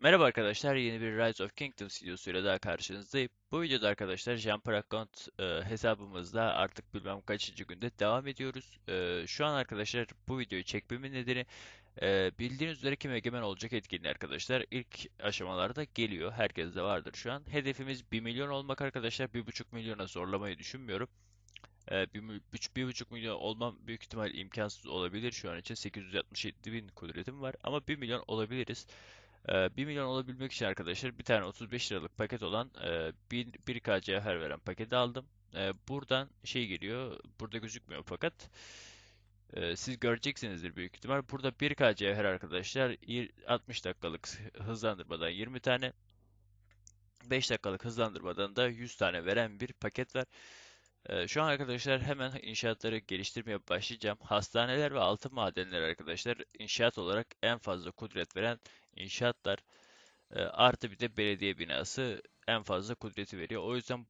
Merhaba arkadaşlar, yeni bir Rise of Kingdoms videosuyla daha karşınızdayım. Bu videoda arkadaşlar Jumper Account e, hesabımızda artık bilmem kaçıncı günde devam ediyoruz. E, şu an arkadaşlar bu videoyu çekmemin nedeni e, bildiğiniz üzere kim egemen olacak etkinliği arkadaşlar. İlk aşamalarda geliyor, herkeste vardır şu an. Hedefimiz bir milyon olmak arkadaşlar, bir buçuk milyona zorlamayı düşünmüyorum. E, bir mil- üç- 1,5 milyon olmam büyük ihtimal imkansız olabilir şu an için. 867 bin kudretim var ama bir milyon olabiliriz. Ee, 1 milyon olabilmek için arkadaşlar bir tane 35 liralık paket olan e, 1, 1K cevher veren paketi aldım. Ee, buradan şey geliyor. Burada gözükmüyor fakat e, siz göreceksinizdir büyük ihtimal. Burada 1K cevher arkadaşlar yir- 60 dakikalık hızlandırmadan 20 tane 5 dakikalık hızlandırmadan da 100 tane veren bir paket var. Ee, şu an arkadaşlar hemen inşaatları geliştirmeye başlayacağım. Hastaneler ve altın madenleri arkadaşlar inşaat olarak en fazla kudret veren inşaatlar. E, artı bir de belediye binası en fazla kudreti veriyor. O yüzden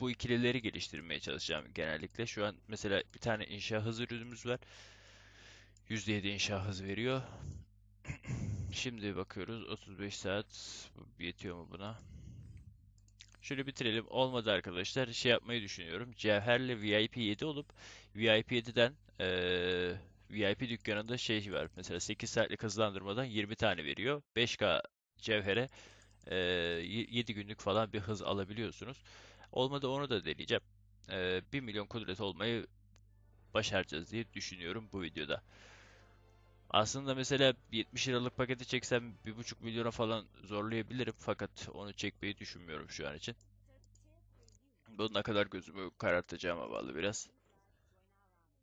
bu ikilileri geliştirmeye çalışacağım genellikle. Şu an mesela bir tane inşa hız ürünümüz var. %7 inşa hız veriyor. Şimdi bakıyoruz 35 saat yetiyor mu buna? Şöyle bitirelim. Olmadı arkadaşlar. Şey yapmayı düşünüyorum. Cevher'le VIP 7 olup VIP 7'den eee VIP dükkanında şey var. Mesela 8 saatlik hızlandırmadan 20 tane veriyor. 5K cevhere ee, 7 günlük falan bir hız alabiliyorsunuz. Olmadı onu da deneyeceğim. Ee, 1 milyon kudret olmayı başaracağız diye düşünüyorum bu videoda. Aslında mesela 70 liralık paketi çeksem 1,5 milyona falan zorlayabilirim fakat onu çekmeyi düşünmüyorum şu an için. Bu ne kadar gözümü karartacağıma bağlı biraz.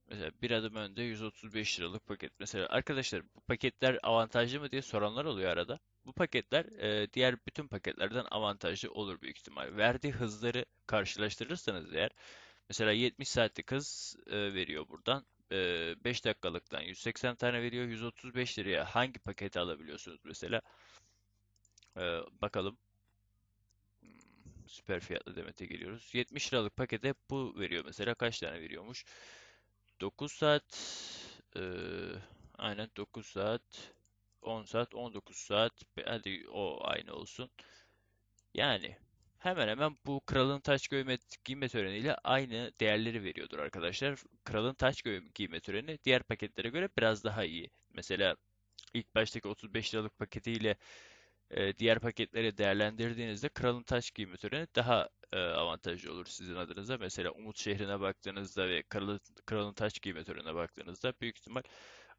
Mesela bir adım önde 135 liralık paket. Mesela arkadaşlar bu paketler avantajlı mı diye soranlar oluyor arada. Bu paketler e, diğer bütün paketlerden avantajlı olur büyük ihtimal. Verdiği hızları karşılaştırırsanız eğer mesela 70 saatlik hız e, veriyor buradan. E, 5 dakikalıktan 180 tane veriyor. 135 liraya hangi paketi alabiliyorsunuz mesela? E, bakalım. Hmm, Süper fiyatlı demete geliyoruz. 70 liralık pakete bu veriyor mesela. Kaç tane veriyormuş? 9 saat eee, aynen 9 saat 10 saat 19 saat hadi o aynı olsun. Yani hemen hemen bu kralın taç giyme, giyme töreniyle aynı değerleri veriyordur arkadaşlar. Kralın taç giyme töreni diğer paketlere göre biraz daha iyi. Mesela ilk baştaki 35 liralık paketiyle e, diğer paketleri değerlendirdiğinizde Kralın Taş giyme töreni daha e, avantajlı olur sizin adınıza. Mesela Umut şehrine baktığınızda ve Kralın, Kralın Taş giyme törenine baktığınızda büyük ihtimal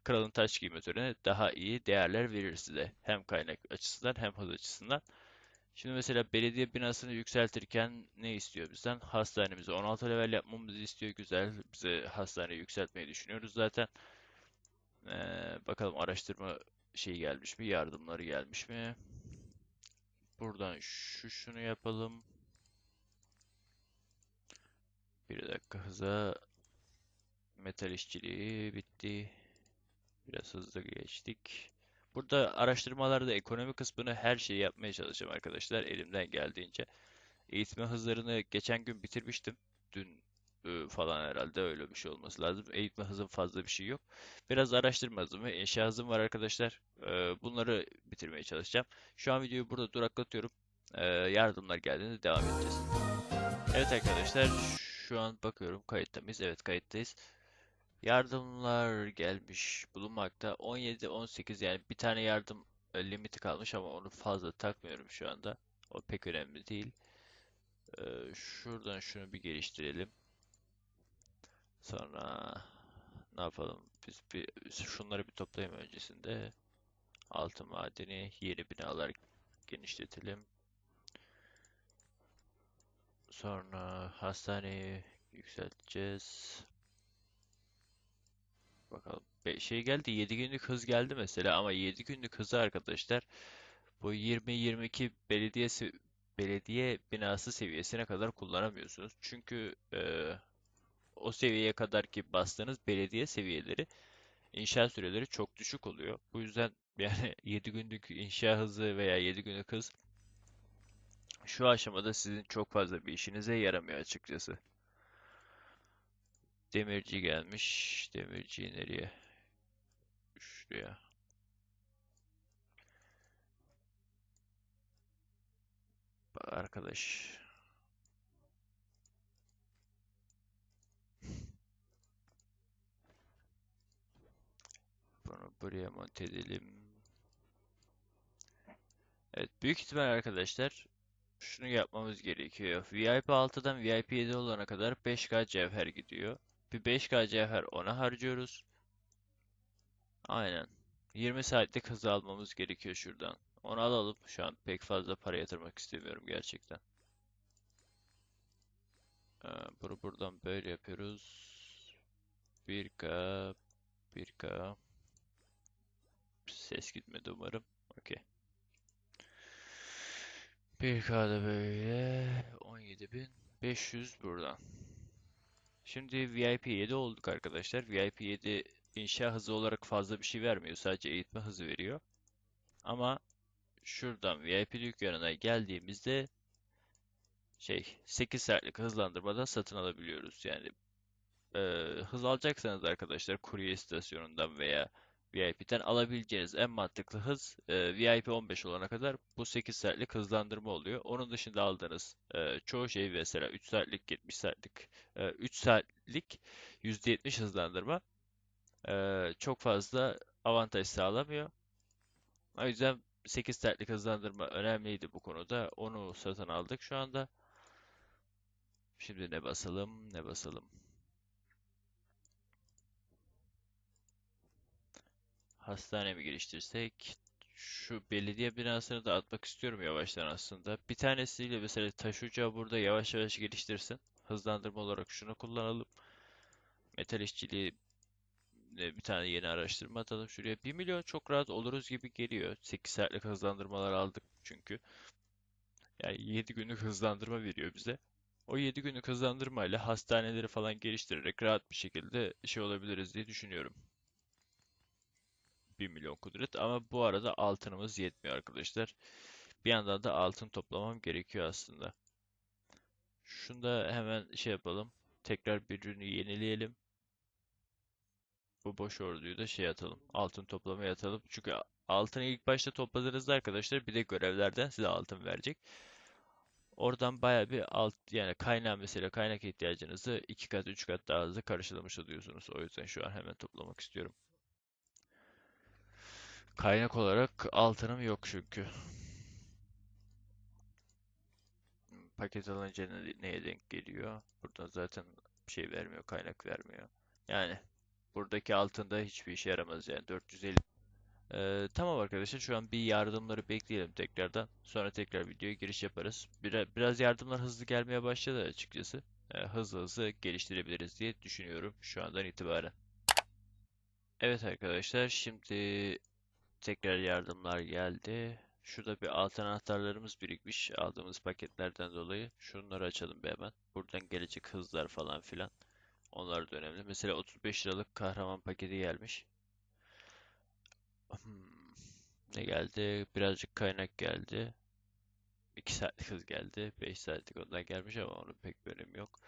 Kralın Taş giyme töreni daha iyi değerler verir size. Hem kaynak açısından hem hız açısından. Şimdi mesela belediye binasını yükseltirken ne istiyor bizden? Hastanemizi 16 level yapmamızı istiyor. Güzel. Bize hastaneyi yükseltmeyi düşünüyoruz zaten. Ee, bakalım araştırma şeyi gelmiş mi? Yardımları gelmiş mi? Buradan şu şunu yapalım. Bir dakika hıza. Metal işçiliği bitti. Biraz hızlı geçtik. Burada araştırmalarda ekonomi kısmını her şeyi yapmaya çalışacağım arkadaşlar elimden geldiğince. Eğitme hızlarını geçen gün bitirmiştim. Dün falan herhalde öyle bir şey olması lazım. Eğitme hızım fazla bir şey yok. Biraz araştırma hızım ve inşa hızım var arkadaşlar. E, Bunları bitirmeye çalışacağım. Şu an videoyu burada duraklatıyorum. E, Yardımlar geldiğinde devam edeceğiz. Evet arkadaşlar şu an bakıyorum kayıtta mıyız? Evet kayıttayız. Yardımlar gelmiş bulunmakta. 17-18 yani bir tane yardım e, limiti kalmış ama onu fazla takmıyorum şu anda. O pek önemli değil. Şuradan şunu bir geliştirelim. Sonra ne yapalım? Biz bir şunları bir toplayalım öncesinde. Altın madeni, yeni binalar genişletelim. Sonra hastaneyi yükselteceğiz. Bakalım. Be- şey geldi 7 günlük hız geldi mesela ama 7 günlük hızı arkadaşlar bu 20-22 belediye se- belediye binası seviyesine kadar kullanamıyorsunuz. Çünkü e, o seviyeye kadar ki bastığınız belediye seviyeleri inşa süreleri çok düşük oluyor. Bu yüzden yani 7 günlük inşa hızı veya 7 günlük hız şu aşamada sizin çok fazla bir işinize yaramıyor açıkçası. Demirci gelmiş. Demirciyi nereye? Şuraya. arkadaş. Bunu buraya monte edelim. Evet, büyük ihtimal arkadaşlar şunu yapmamız gerekiyor. VIP 6'dan VIP 7 olana kadar 5K cevher gidiyor. Bir 5K cevher ona harcıyoruz. Aynen. 20 saatlik hızı almamız gerekiyor şuradan. Onu alalım. Şu an pek fazla para yatırmak istemiyorum gerçekten. Ee, bunu buradan böyle yapıyoruz. 1K 1K Ses gitmedi umarım. Okey. 1K'da böyle 17.500 buradan. Şimdi VIP 7 olduk arkadaşlar. VIP 7 inşa hızı olarak fazla bir şey vermiyor. Sadece eğitme hızı veriyor. Ama şuradan VIP dükkanına geldiğimizde şey 8 saatlik hızlandırmadan satın alabiliyoruz. Yani e, hız alacaksanız arkadaşlar kurye istasyonundan veya VIP'den alabileceğiniz en mantıklı hız e, VIP 15 olana kadar bu 8 saatlik hızlandırma oluyor. Onun dışında aldığınız e, çoğu şey mesela 3 saatlik 70 saatlik e, 3 saatlik %70 hızlandırma e, çok fazla avantaj sağlamıyor. O yüzden 8 saatlik hızlandırma önemliydi bu konuda. Onu satın aldık şu anda. Şimdi ne basalım ne basalım. Hastane mi geliştirsek? Şu belediye binasını da atmak istiyorum yavaştan aslında. Bir tanesiyle mesela taş ocağı burada yavaş yavaş geliştirsin. Hızlandırma olarak şunu kullanalım. Metal işçiliği bir tane yeni araştırma atalım şuraya. 1 milyon çok rahat oluruz gibi geliyor. 8 saatlik hızlandırmalar aldık çünkü. Yani 7 günlük hızlandırma veriyor bize. O 7 günlük hızlandırmayla hastaneleri falan geliştirerek rahat bir şekilde şey olabiliriz diye düşünüyorum. 1 milyon kudret ama bu arada altınımız yetmiyor arkadaşlar. Bir yandan da altın toplamam gerekiyor aslında. Şunu da hemen şey yapalım. Tekrar bir ürünü yenileyelim. Bu boş orduyu da şey atalım. Altın toplamaya atalım. Çünkü altını ilk başta topladığınızda arkadaşlar bir de görevlerden size altın verecek. Oradan baya bir alt yani kaynağı mesela kaynak ihtiyacınızı iki kat üç kat daha hızlı karşılamış oluyorsunuz. O yüzden şu an hemen toplamak istiyorum. Kaynak olarak altınım yok çünkü. Paket alınca ne- neye denk geliyor? Burada zaten bir şey vermiyor, kaynak vermiyor. Yani buradaki altında hiçbir işe yaramaz yani 450. Ee, tamam arkadaşlar şu an bir yardımları bekleyelim tekrardan. Sonra tekrar videoya giriş yaparız. Biraz, biraz yardımlar hızlı gelmeye başladı açıkçası. Ee, hızlı hızlı geliştirebiliriz diye düşünüyorum şu andan itibaren. Evet arkadaşlar şimdi Tekrar yardımlar geldi. Şurada bir altın anahtarlarımız birikmiş aldığımız paketlerden dolayı. Şunları açalım bir hemen. Buradan gelecek hızlar falan filan. Onlar da önemli. Mesela 35 liralık kahraman paketi gelmiş. Hmm, Ne geldi? Birazcık kaynak geldi. 2 saatlik hız geldi. 5 saatlik ondan gelmiş ama onun pek bir önemi yok.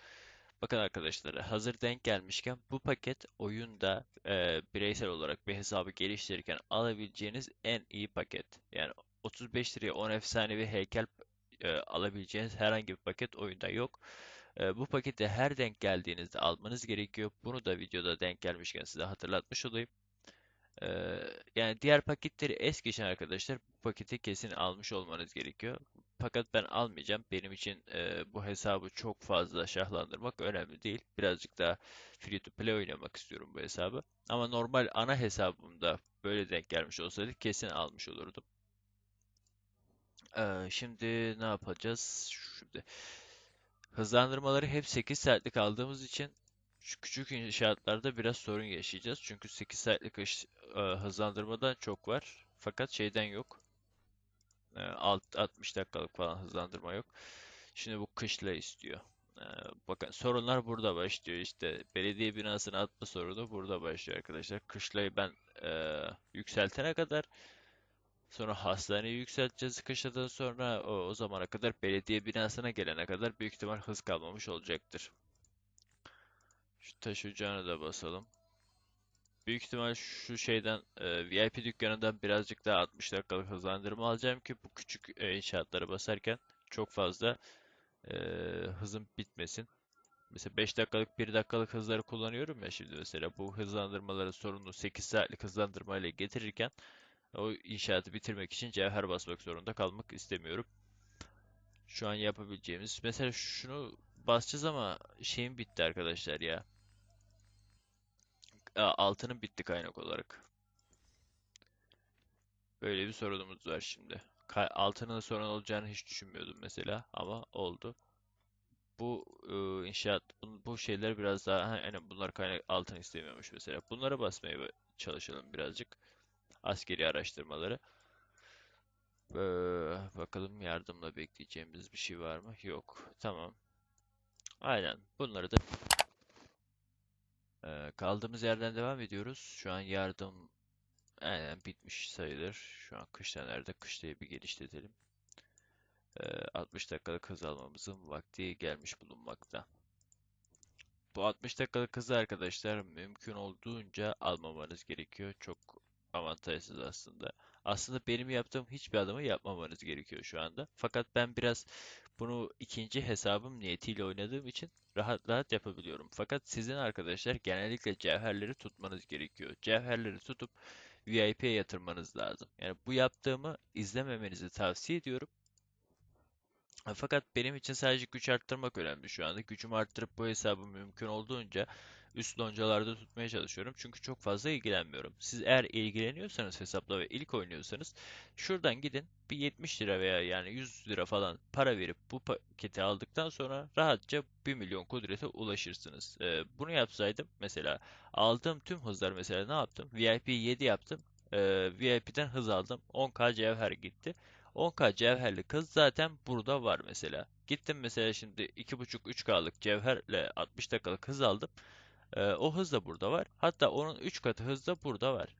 Bakın arkadaşlar hazır denk gelmişken bu paket oyunda e, bireysel olarak bir hesabı geliştirirken alabileceğiniz en iyi paket. Yani 35 liraya 10 efsanevi heykel e, alabileceğiniz herhangi bir paket oyunda yok. E, bu paketi her denk geldiğinizde almanız gerekiyor. Bunu da videoda denk gelmişken size hatırlatmış olayım. E, yani diğer paketleri es geçen arkadaşlar bu paketi kesin almış olmanız gerekiyor. Fakat ben almayacağım. Benim için e, bu hesabı çok fazla şahlandırmak önemli değil. Birazcık daha free to play oynamak istiyorum bu hesabı. Ama normal ana hesabımda böyle denk gelmiş olsaydı kesin almış olurdum. Ee, şimdi ne yapacağız? Şimdi hızlandırmaları hep 8 saatlik aldığımız için şu küçük inşaatlarda biraz sorun yaşayacağız. Çünkü 8 saatlik e, hızlandırmadan çok var. Fakat şeyden yok. E, alt 60 dakikalık falan hızlandırma yok. Şimdi bu kışla istiyor. Ee, bakın sorunlar burada başlıyor işte. Belediye binasını atma sorunu burada başlıyor arkadaşlar. Kışlayı ben e, yükseltene kadar sonra hastaneyi yükselteceğiz kışladan sonra o, o zamana kadar belediye binasına gelene kadar büyük ihtimal hız kalmamış olacaktır. Şu taş ocağını da basalım. Büyük ihtimal şu şeyden e, VIP dükkanından birazcık daha 60 dakikalık hızlandırma alacağım ki bu küçük e, inşaatları basarken çok fazla e, hızım bitmesin. Mesela 5 dakikalık 1 dakikalık hızları kullanıyorum ya şimdi mesela bu hızlandırmaları sorunlu 8 saatlik hızlandırma ile getirirken o inşaatı bitirmek için cevher basmak zorunda kalmak istemiyorum. Şu an yapabileceğimiz mesela şunu basacağız ama şeyim bitti arkadaşlar ya. Altının bitti kaynak olarak. Böyle bir sorunumuz var şimdi. Altının sorun olacağını hiç düşünmüyordum mesela ama oldu. Bu e, inşaat bu, bu şeyler biraz daha ha, yani bunlar kaynak altın istemiyormuş mesela. Bunlara basmaya ba- çalışalım birazcık. Askeri araştırmaları. Ee, bakalım yardımla bekleyeceğimiz bir şey var mı? Yok. Tamam. Aynen. Bunları da kaldığımız yerden devam ediyoruz. Şu an yardım aynen bitmiş sayılır. Şu an kışta nerede? Kışlayı bir geliştirelim. Ee, 60 dakikalık hız almamızın vakti gelmiş bulunmakta. Bu 60 dakikalık hızı arkadaşlar mümkün olduğunca almamanız gerekiyor. Çok avantajsız aslında. Aslında benim yaptığım hiçbir adımı yapmamanız gerekiyor şu anda. Fakat ben biraz bunu ikinci hesabım niyetiyle oynadığım için rahat rahat yapabiliyorum. Fakat sizin arkadaşlar genellikle cevherleri tutmanız gerekiyor. Cevherleri tutup VIP'ye yatırmanız lazım. Yani bu yaptığımı izlememenizi tavsiye ediyorum. Fakat benim için sadece güç arttırmak önemli şu anda. Gücümü arttırıp bu hesabı mümkün olduğunca üst loncalarda tutmaya çalışıyorum. Çünkü çok fazla ilgilenmiyorum. Siz eğer ilgileniyorsanız hesapla ve ilk oynuyorsanız şuradan gidin bir 70 lira veya yani 100 lira falan para verip bu paketi aldıktan sonra rahatça 1 milyon kudrete ulaşırsınız. Ee, bunu yapsaydım mesela aldığım tüm hızlar mesela ne yaptım? VIP 7 yaptım. Ee, VIP'den hız aldım. 10k cevher gitti. 10K cevherli kız zaten burada var mesela. Gittim mesela şimdi 2.5-3K'lık cevherle 60 dakikalık hız aldım. Ee, o hız da burada var. Hatta onun 3 katı hız da burada var.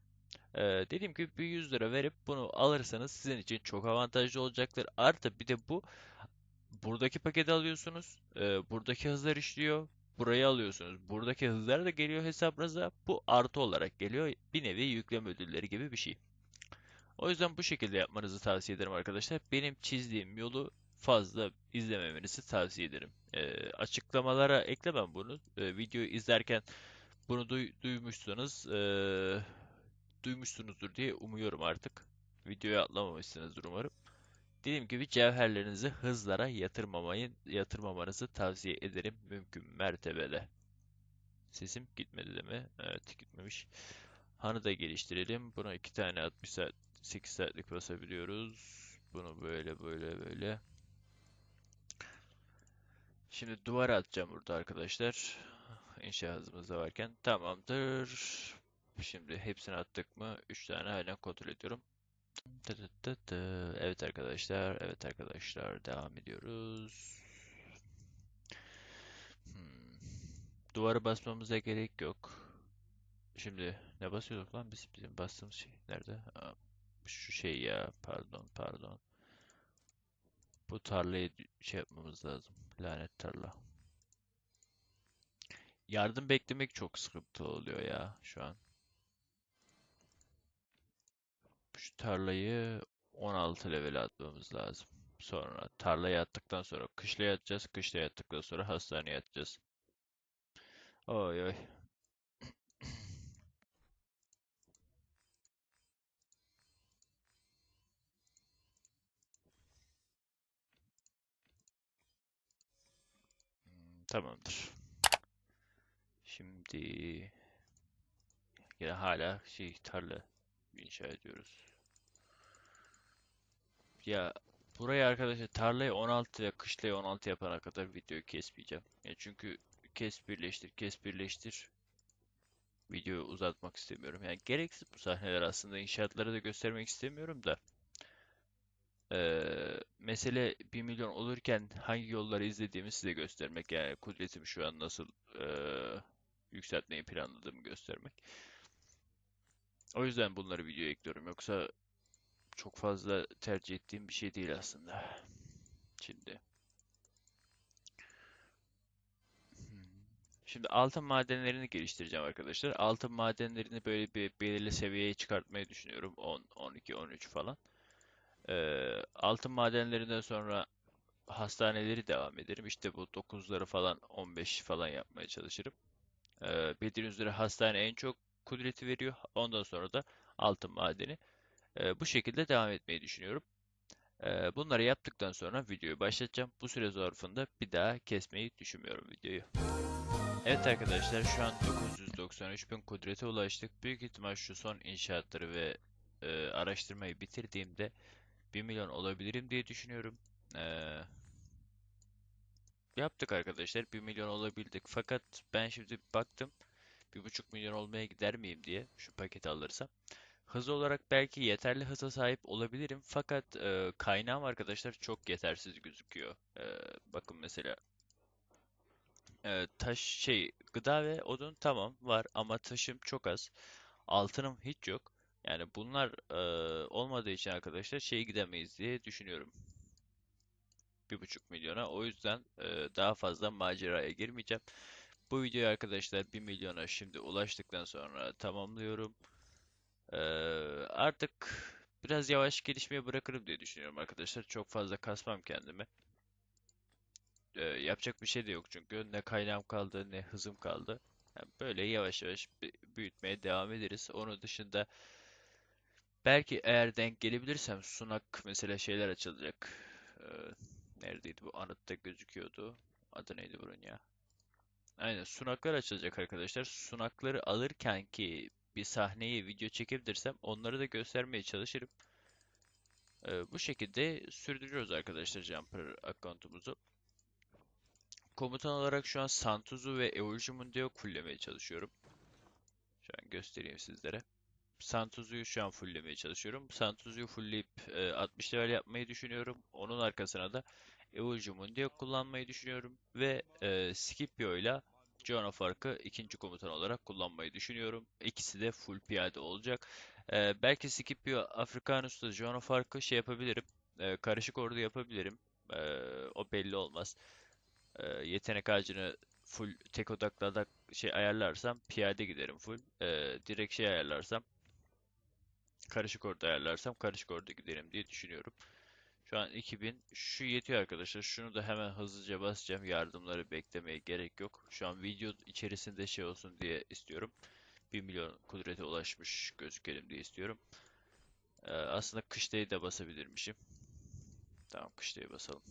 Ee, dediğim gibi bir 100 lira verip bunu alırsanız sizin için çok avantajlı olacaktır. Artı bir de bu buradaki paketi alıyorsunuz. Ee, buradaki hızlar işliyor. Burayı alıyorsunuz. Buradaki hızlar da geliyor hesabınıza. Bu artı olarak geliyor. Bir nevi yükleme ödülleri gibi bir şey. O yüzden bu şekilde yapmanızı tavsiye ederim arkadaşlar. Benim çizdiğim yolu fazla izlememenizi tavsiye ederim. Ee, açıklamalara eklemem bunu. Ee, videoyu izlerken bunu duy- duymuşsanız ee, duymuşsunuzdur diye umuyorum artık. Videoyu atlamamışsınızdır umarım. Dediğim gibi cevherlerinizi hızlara yatırmamayı, yatırmamanızı tavsiye ederim mümkün mertebede. Sesim gitmedi değil mi? Evet gitmemiş. Hanı da geliştirelim. Buna iki tane 60 saat 8 saatlik basabiliyoruz. Bunu böyle böyle böyle. Şimdi duvara atacağım burada arkadaşlar. İnşa hızımız da varken. Tamamdır. Şimdi hepsini attık mı? 3 tane halen kontrol ediyorum. Evet arkadaşlar. Evet arkadaşlar. Devam ediyoruz. Hmm. Duvarı basmamıza gerek yok. Şimdi ne basıyorduk lan biz? Bizim bastığımız şey nerede? Aa, şu şey ya. Pardon pardon. Bu tarlayı şey yapmamız lazım. Lanet tarla. Yardım beklemek çok sıkıntı oluyor ya şu an. Şu tarlayı 16 level atmamız lazım. Sonra tarlaya attıktan sonra kışlaya atacağız. Kışlaya attıktan sonra hastaneye atacağız. Oy oy. Tamamdır. Şimdi yine hala şey tarla inşa ediyoruz. Ya buraya arkadaşlar tarlayı 16 ve kışlayı 16 yapana kadar videoyu kesmeyeceğim. Ya çünkü kes birleştir kes birleştir videoyu uzatmak istemiyorum. Yani gereksiz bu sahneler aslında inşaatları da göstermek istemiyorum da. Eee, mesele bir milyon olurken hangi yolları izlediğimi size göstermek. Yani kudretimi şu an nasıl eee, yükseltmeyi planladığımı göstermek. O yüzden bunları videoya ekliyorum. Yoksa çok fazla tercih ettiğim bir şey değil aslında. Şimdi. Şimdi altın madenlerini geliştireceğim arkadaşlar. Altın madenlerini böyle bir belirli seviyeye çıkartmayı düşünüyorum. 10, 12, 13 falan. Ee, altın madenlerinden sonra hastaneleri devam ederim. İşte bu dokuzları falan 15 falan yapmaya çalışırım. Ee, bildiğiniz üzere hastane en çok kudreti veriyor. Ondan sonra da altın madeni. Ee, bu şekilde devam etmeyi düşünüyorum. Ee, bunları yaptıktan sonra videoyu başlatacağım. Bu süre zarfında bir daha kesmeyi düşünmüyorum videoyu. Evet arkadaşlar şu an 993 bin kudrete ulaştık. Büyük ihtimal şu son inşaatları ve e, araştırmayı bitirdiğimde 1 milyon olabilirim diye düşünüyorum. Ee, yaptık arkadaşlar 1 milyon olabildik. Fakat ben şimdi baktım 1,5 milyon olmaya gider miyim diye şu paketi alırsam. Hız olarak belki yeterli hıza sahip olabilirim. Fakat e, kaynağım arkadaşlar çok yetersiz gözüküyor. E, bakın mesela e, taş şey gıda ve odun tamam var ama taşım çok az. Altınım hiç yok. Yani bunlar e, olmadığı için arkadaşlar şey gidemeyiz diye düşünüyorum. Bir buçuk milyona. O yüzden e, daha fazla maceraya girmeyeceğim. Bu videoyu arkadaşlar bir milyona şimdi ulaştıktan sonra tamamlıyorum. E, artık biraz yavaş gelişmeye bırakırım diye düşünüyorum arkadaşlar. Çok fazla kasmam kendimi. E, yapacak bir şey de yok çünkü. Ne kaynağım kaldı ne hızım kaldı. Yani böyle yavaş yavaş büyütmeye devam ederiz. Onun dışında belki eğer denk gelebilirsem sunak mesela şeyler açılacak. Ee, neredeydi bu anıtta gözüküyordu. Adı neydi bunun ya? Aynen sunaklar açılacak arkadaşlar. Sunakları alırken ki bir sahneyi video çekebilirsem onları da göstermeye çalışırım. Ee, bu şekilde sürdürüyoruz arkadaşlar Jumper account'umuzu. Komutan olarak şu an Santuz'u ve Evolution Mundo'yu fulllemeye çalışıyorum. Şu an göstereyim sizlere. Santuzu'yu şu an fulllemeye çalışıyorum. Santuzu'yu fullleyip e, 60 level yapmayı düşünüyorum. Onun arkasına da Evolution Mundo'yu kullanmayı düşünüyorum. Ve e, Scipio ile Joan of Arc'ı ikinci komutan olarak kullanmayı düşünüyorum. İkisi de full piyade olacak. E, belki Scipio Africanus'ta Joan of Arc'ı şey yapabilirim. E, karışık ordu yapabilirim. E, o belli olmaz e, yetenek ağacını full tek odaklı şey ayarlarsam piyade giderim full. E, direkt şey ayarlarsam karışık orada ayarlarsam karışık orada giderim diye düşünüyorum. Şu an 2000. Şu yetiyor arkadaşlar. Şunu da hemen hızlıca basacağım. Yardımları beklemeye gerek yok. Şu an video içerisinde şey olsun diye istiyorum. 1 milyon kudrete ulaşmış gözükelim diye istiyorum. Ee, aslında kışlayı da basabilirmişim. Tamam kışlayı basalım.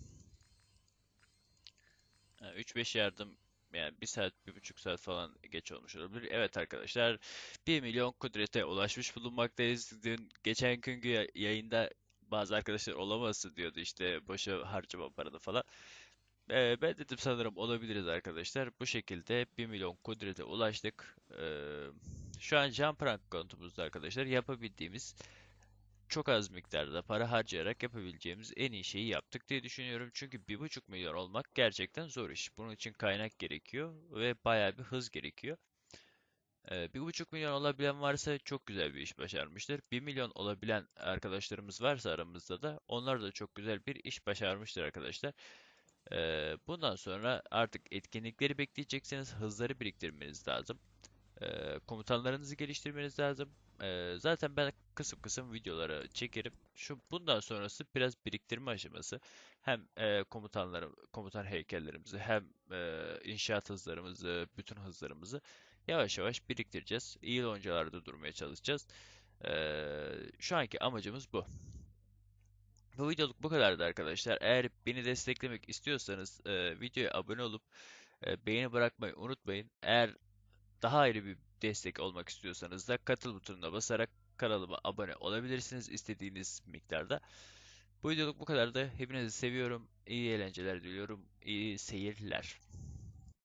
3-5 yardım yani 1 saat, 1,5 saat falan geç olmuş olabilir. Evet arkadaşlar 1 milyon kudrete ulaşmış bulunmaktayız. Dün geçen günkü yayında bazı arkadaşlar olamazsın diyordu işte boşa harcama paranı falan. Ee, ben dedim sanırım olabiliriz arkadaşlar. Bu şekilde 1 milyon kudrete ulaştık. Ee, şu an Jumprank kontumuzda arkadaşlar yapabildiğimiz çok az miktarda para harcayarak yapabileceğimiz en iyi şeyi yaptık diye düşünüyorum. Çünkü bir buçuk milyon olmak gerçekten zor iş. Bunun için kaynak gerekiyor ve bayağı bir hız gerekiyor. Ee, bir buçuk milyon olabilen varsa çok güzel bir iş başarmıştır. Bir milyon olabilen arkadaşlarımız varsa aramızda da onlar da çok güzel bir iş başarmıştır arkadaşlar. Ee, bundan sonra artık etkinlikleri bekleyeceksiniz. Hızları biriktirmeniz lazım. Ee, komutanlarınızı geliştirmeniz lazım. Ee, zaten ben kısım kısım videoları çekerim. Şu bundan sonrası biraz biriktirme aşaması. Hem e, komutanları, komutan heykellerimizi hem e, inşaat hızlarımızı, bütün hızlarımızı yavaş yavaş biriktireceğiz. İyi loncalarda durmaya çalışacağız. Ee, şu anki amacımız bu. Bu videoluk bu kadardı arkadaşlar. Eğer beni desteklemek istiyorsanız e, videoya abone olup e, beğeni bırakmayı unutmayın. Eğer daha ayrı bir destek olmak istiyorsanız da katıl butonuna basarak kanalıma abone olabilirsiniz istediğiniz miktarda. Bu videoluk bu kadar da hepinizi seviyorum. İyi eğlenceler diliyorum. İyi seyirler.